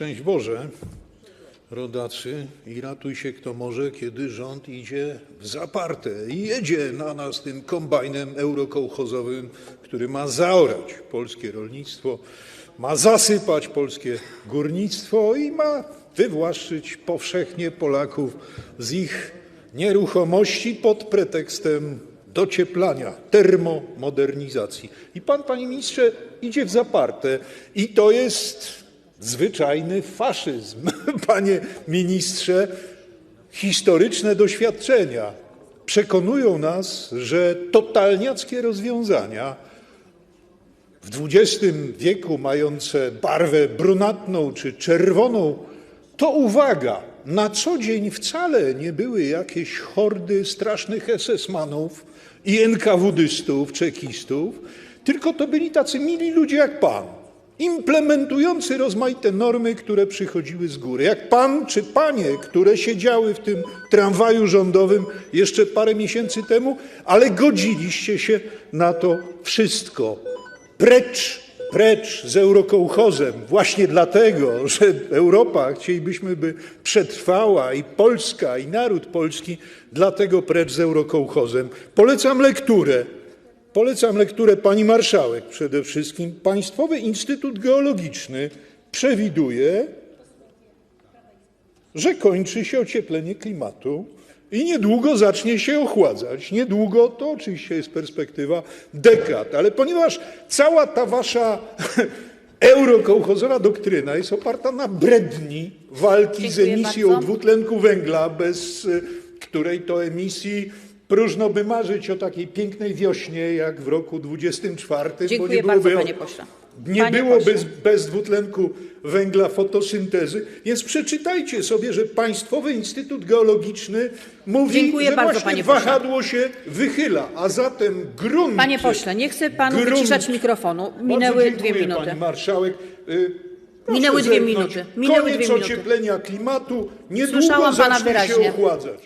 Szczęść Boże, rodacy, i ratuj się kto może, kiedy rząd idzie w zaparte i jedzie na nas tym kombajnem eurokołchozowym, który ma zaorać polskie rolnictwo, ma zasypać polskie górnictwo i ma wywłaszczyć powszechnie Polaków z ich nieruchomości pod pretekstem docieplania, termomodernizacji. I pan, panie ministrze, idzie w zaparte. I to jest zwyczajny faszyzm, panie ministrze. Historyczne doświadczenia przekonują nas, że totalniackie rozwiązania w XX wieku mające barwę brunatną czy czerwoną, to uwaga, na co dzień wcale nie były jakieś hordy strasznych SS-manów i NKWDystów, czekistów, tylko to byli tacy mili ludzie jak pan, implementujący rozmaite normy, które przychodziły z góry. Jak pan czy panie, które siedziały w tym tramwaju rządowym jeszcze parę miesięcy temu, ale godziliście się na to wszystko. Precz, precz z eurokołchozem. Właśnie dlatego, że Europa chcielibyśmy, by przetrwała i Polska, i naród polski, dlatego precz z eurokołchozem. Polecam lekturę. Polecam lekturę pani marszałek przede wszystkim. Państwowy Instytut Geologiczny przewiduje, że kończy się ocieplenie klimatu i niedługo zacznie się ochładzać. Niedługo to oczywiście jest perspektywa dekad, ale ponieważ cała ta wasza eurokołchozowa doktryna jest oparta na bredni walki z Dziękuję emisją bardzo. dwutlenku węgla, bez y, której to emisji próżno by marzyć o takiej pięknej wiośnie jak w roku 24, bo nie Dziękuję bardzo, byłoby panie pośle. nie Panie pośle. bez, bez dwutlenku węgla fotosyntezy, więc przeczytajcie sobie, że Państwowy Instytut Geologiczny mówi, Dziękuję że bardzo, właśnie panie pośle. wahadło się wychyla, a zatem grunt... Panie pośle, nie chcę panu grunt- wyciszać mikrofonu. Minęły dziękuję, dwie minuty. Pani marszałek. Y, proszę Minęły dwie minuty. Minęły Koniec dwie minuty. ocieplenia klimatu. Niedługo Słyszałam pana zacznie się ochładzać.